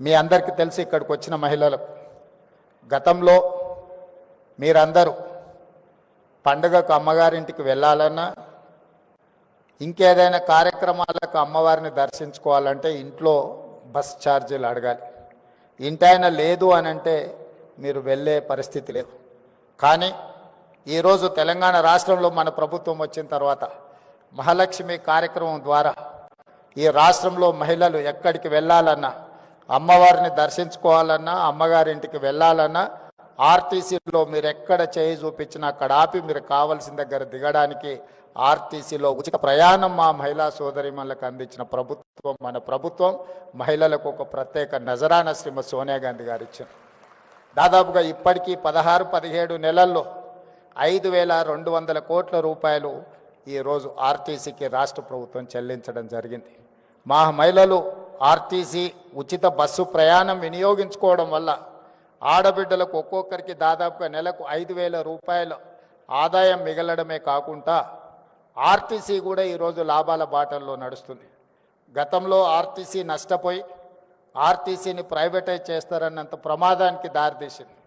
మీ అందరికీ తెలిసి ఇక్కడికి వచ్చిన మహిళలు గతంలో మీరందరూ పండుగకు అమ్మగారింటికి వెళ్ళాలన్నా ఇంకేదైనా కార్యక్రమాలకు అమ్మవారిని దర్శించుకోవాలంటే ఇంట్లో బస్ ఛార్జీలు అడగాలి. ఇంటైనా లేదు అని అంటే మీరు వెళ్ళే పరిస్థితి లేదు. కానీ ఈరోజు తెలంగాణ రాష్ట్రంలో మన ప్రభుత్వం వచ్చిన తర్వాత మహాలక్ష్మి కార్యక్రమం ద్వారా ఈ రాష్ట్రంలో మహిళలు ఎక్కడికి వెళ్ళాలన్నా అమ్మవారిని దర్శించుకోవాలన్నా అమ్మగారింటికి వెళ్ళాలన్నా ఆర్టీసీలో మీరు ఎక్కడ చేయి చూపించినా అక్కడ ఆపి మీరు కావలసిన దగ్గర దిగడానికి ఆర్టీసీలో ఉచిత ప్రయాణం మా మహిళా సోదరిమణులకు అందించిన ప్రభుత్వం మన ప్రభుత్వం మహిళలకు ఒక ప్రత్యేక నజరాన శ్రీమతి సోనియా గాంధీ గారు ఇచ్చారు. దాదాపుగా ఇప్పటికీ పదహారు పదిహేడు నెలల్లో ఐదు వేల రెండు వందల కోట్ల రూపాయలు ఈరోజు ఆర్టీసీకి రాష్ట్ర ప్రభుత్వం చెల్లించడం జరిగింది. మా మహిళలు ఆర్టీసీ ఉచిత బస్సు ప్రయాణం వినియోగించుకోవడం వల్ల ఆడబిడ్డలకు ఒక్కొక్కరికి దాదాపుగా నెలకు ఐదు వేల రూపాయల ఆదాయం మిగలడమే కాకుండా ఆర్టీసీ కూడా ఈరోజు లాభాల బాటల్లో నడుస్తుంది. గతంలో ఆర్టీసీ నష్టపోయి ఆర్టీసీని ప్రైవేటైజ్ చేస్తారన్నంత ప్రమాదానికి దారితీసింది.